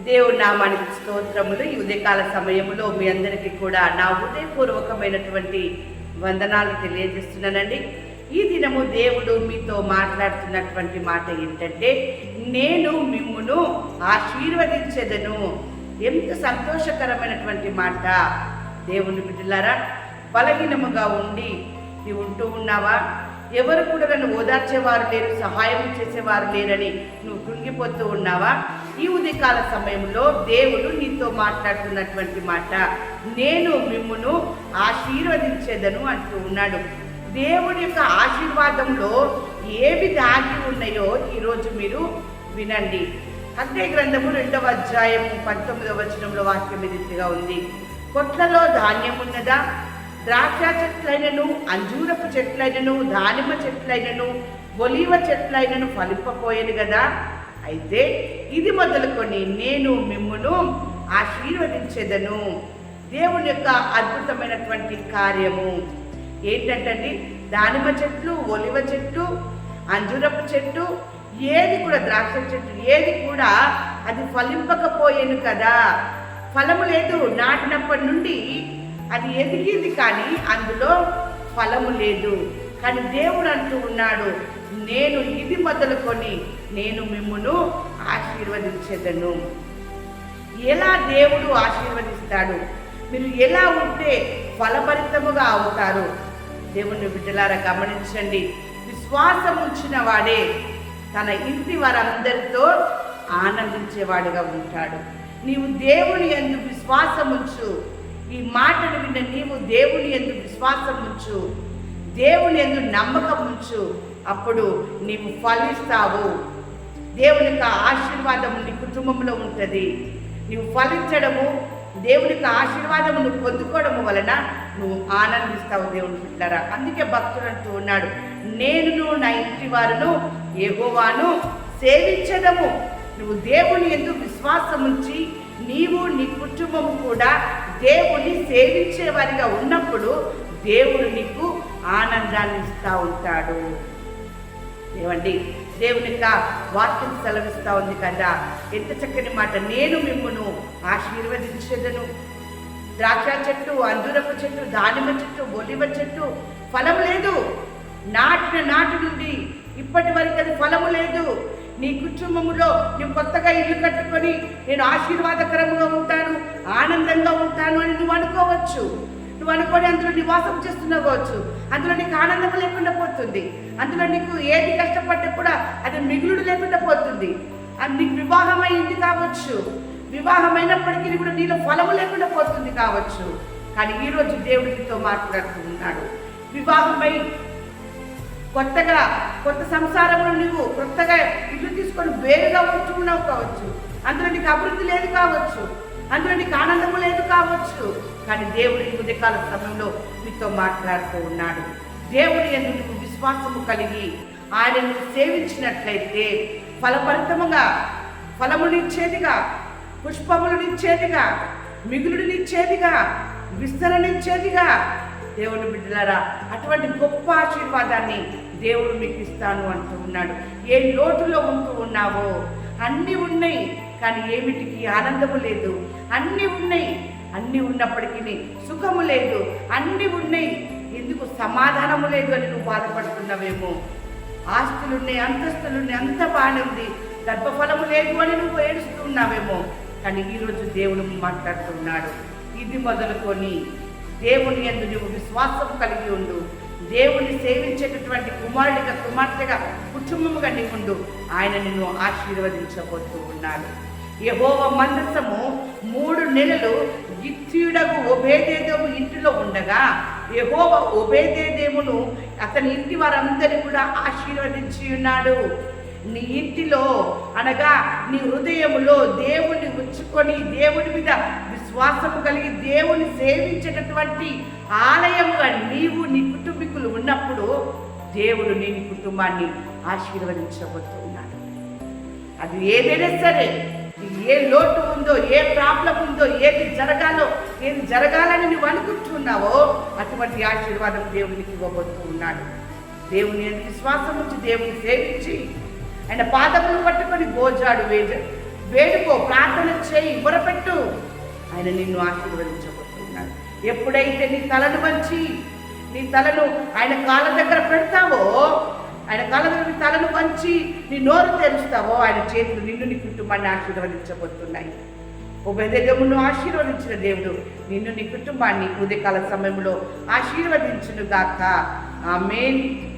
దేవుడి నామానికి స్తోత్రములు. ఈ ఉదయకాల సమయంలో మీ అందరికీ కూడా నా హృదయపూర్వకమైనటువంటి వందనాలు తెలియజేస్తున్నానండి. ఈ దినము దేవుడు మీతో మాట్లాడుతున్నటువంటి మాట ఏంటంటే నేను మిమ్మును ఆశీర్వదించేదను. ఎంత సంతోషకరమైనటువంటి మాట. దేవుని బిడ్డలారా బలహీనముగా ఉండి నీవు ఉంటూ ఉన్నావా? ఎవరు కూడా నన్ను ఓదార్చేవారు లేరు సహాయం చేసేవారు లేరని నువ్వు కృంగిపోతూ ఉన్నావా? ఈ ఉదయకాల సమయంలో దేవుడు నీతో మాట్లాడుతున్నటువంటి మాట నేను మిమ్మును ఆశీర్వదించేదను అంటూ ఉన్నాడు. దేవుడి యొక్క ఆశీర్వాదంలో ఏవి దాగి ఉన్నాయో ఈరోజు మీరు వినండి. అంతే గ్రంథము రెండవ అధ్యాయము పంతొమ్మిదవ వచనంలో వాక్యం ఈ రీతిగా ఉంది. కొట్లలో ధాన్యం ఉన్నదా? ద్రాక్ష చెట్లైనను అంజూరపు చెట్లైనను దానిమ్మ చెట్లైనను ఒలివ చెట్లైనను ఫలింపపోయేది కదా అయితే ఇది మొదలుకొని నేను మిమ్మును ఆశీర్వదించేదను. దేవుని యొక్క అద్భుతమైనటువంటి కార్యము ఏంటంటే దానిమ్మ చెట్లు ఒలివ చెట్టు అంజూరపు చెట్టు ఏది కూడా ద్రాక్ష చెట్టు ఏది కూడా అది ఫలింపకపోయాను కదా. ఫలము లేదు. నాటినప్పటి నుండి అది ఎదిగింది కానీ అందులో ఫలము లేదు. కానీ దేవుడు అంటూ ఉన్నాడు నేను ఇది మొదలుకొని నేను మిమ్మును ఆశీర్వదించేదను. ఎలా దేవుడు ఆశీర్వదిస్తాడు? మీరు ఎలా ఉంటే ఫలభరితముగా అవుతారు? దేవుని బిడ్డలారా గమనించండి. విశ్వాసం ఉంచిన వాడే తన ఇంటి వారందరితో ఆనందించేవాడుగా ఉంటాడు. నీవు దేవుని ఎందు విశ్వాసం ఉంచు. ఈ మాటను విన్న నీవు దేవుని ఎందు విశ్వాసం ఉంచు. దేవుని ఎందు నమ్మకం ఉంచు. అప్పుడు నీవు ఫలిస్తావు. దేవుని యొక్క ఆశీర్వాదం నీ కుటుంబంలో ఉంటుంది. నీవు ఫలించడము దేవుని యొక్క ఆశీర్వాదము నువ్వు పొందుకోవడము వలన నువ్వు ఆనందిస్తావు దేవుని బిడ్డలారా అందుకే భక్తుడు అంటూ ఉన్నాడు నేను నా ఇంటి వారును ఎగోవాను సేవించడము నువ్వు దేవుని ఎందు విశ్వాసం ఉంచి నీవు నీ కుటుంబము కూడా దేవుని సేవించే వారిగా ఉన్నప్పుడు దేవుడు నీకు ఆనందాన్ని ఇస్తూ ఉంటాడు. ఏమండి? దేవుని యొక్క వాక్యం సెలవిస్తూ ఉంది కదా. ఎంత చక్కని మాట. నేను మిమ్మును ఆశీర్వదించదను. ద్రాక్ష చెట్టు అంజూరపు చెట్టు దానిమ్మ చెట్టు ఒలివ చెట్టు ఫలం లేదు. నాటిన నాటి నుండి ఇప్పటి వరకు అది ఫలము లేదు. నీ కుటుంబంలో నువ్వు కొత్తగా ఇల్లు కట్టుకొని నేను ఆశీర్వాదకరంగా ఉంటాను ఆనందంగా ఉంటాను అని నువ్వు అనుకోవచ్చు. నువ్వు అనుకోని అందులో నివాసం చేస్తున్నావు కావచ్చు. అందులో నీకు ఆనందం లేకుండా పోతుంది. అందులో నీకు ఏది కష్టపడ్డా కూడా అది మిగులుడు లేకుండా పోతుంది. అది నీకు వివాహం అయింది కావచ్చు. వివాహమైనప్పటికీ కూడా నీలో ఫలము లేకుండా పోతుంది కావచ్చు. కానీ ఈరోజు దేవుడు నీతో మాట్లాడుతూ వివాహమై కొత్తగా కొత్త సంసారంలో నువ్వు కొత్తగా ఇల్లు తీసుకొని వేరుగా ఉంటున్నావు కావచ్చు. అందులో నీకు అభివృద్ధి లేదు కావచ్చు. అందులో నీకు ఆనందము లేదు కావచ్చు. కానీ దేవుడి ఉదయకాల సమయంలో మీతో మాట్లాడుతూ ఉన్నాడు. దేవుడి ఎందుకు విశ్వాసము కలిగి ఆయనను సేవించినట్లయితే ఫలపరితముగా ఫలమునిచ్చేదిగా పుష్పములనిచ్చేదిగా మిగులునిచ్చేదిగా విస్తరణించేదిగా దేవుని బిడ్డలారా అటువంటి గొప్ప ఆశీర్వాదాన్ని దేవుడు మీకు ఇస్తాను అంటూ ఉన్నాడు. ఏ లోటులో ఉంటూ ఉన్నావో అన్నీ ఉన్నాయి. కానీ ఏమిటికి ఆనందము లేదు. అన్నీ ఉన్నాయి. అన్నీ ఉన్నప్పటికీ సుఖము లేదు. అన్నీ ఉన్నాయి. ఎందుకు సమాధానము లేదు అని నువ్వు బాధపడుతున్నావేమో? ఆస్తులున్నాయి అంతస్తులున్నాయి అంత బాగానే ఉంది. గర్భఫలము లేదు అని నువ్వు ఏడుస్తూ ఉన్నావేమో? కానీ ఈరోజు దేవుడు మాట్లాడుతున్నాడు. ఇది మొదలుకొని దేవుని ఎందు నువ్వు విశ్వాసం కలిగి ఉండు. దేవుని సేవించేటటువంటి కుమారుడిగా కుమార్తెగా కుటుంబముగా నీకుండు ఆయన నిన్ను ఆశీర్వదించబోతూ ఉన్నాడు. యహోవ మందసము మూడు నెలలు గిత్యుడగు ఒబేదేదము ఇంటిలో ఉండగా యహోవ ఒబేదేదేమును అతని ఇంటి వారందరినీ కూడా ఆశీర్వదించి ఉన్నాడు నీ ఇంటిలో అనగా నీ హృదయములో దేవుణ్ణి ఉంచుకొని దేవుని మీద విశ్వాసము కలిగి దేవుని సేవించేటటువంటి ఆలయముగా నీవు నీ కుటుంబీకులు ఉన్నప్పుడు దేవుడు నీ కుటుంబాన్ని ఆశీర్వదించబోతున్నాడు. అది ఏదైనా సరే ఏ లోటు ఉందో ఏ ప్రాబ్లం ఉందో ఏది జరగాలో ఏది జరగాలని నువ్వు అనుకుంటున్నావో అటువంటి ఆశీర్వాదం దేవునికి ఇవ్వబోతూ ఉన్నాడు. దేవుని విశ్వాసం ఉంచి దేవుని సేవించి ఆయన పాదములు పట్టుకొని గోజాడు వేజ వేడుకో ప్రార్థన చేయి మొరపెట్టు. ఆయన నిన్ను ఆశీర్వదించబోతున్నాడు. ఎప్పుడైతే నీ తలను వంచి నీ తలను ఆయన కాళ్ళ దగ్గర పెడతావో ఆయన కాళ్ళ తలను వంచి నీ నోరు తెరుస్తావో ఆయన చేతులు నిన్ను నీ కుటుంబాన్ని ఆశీర్వదించబోతున్నాయి. ఉభయదమును ఆశీర్వదించిన దేవుడు నిన్ను నీ కుటుంబాన్ని ఉదయకాల సమయంలో ఆశీర్వదించునుగాక. ఆమెన్.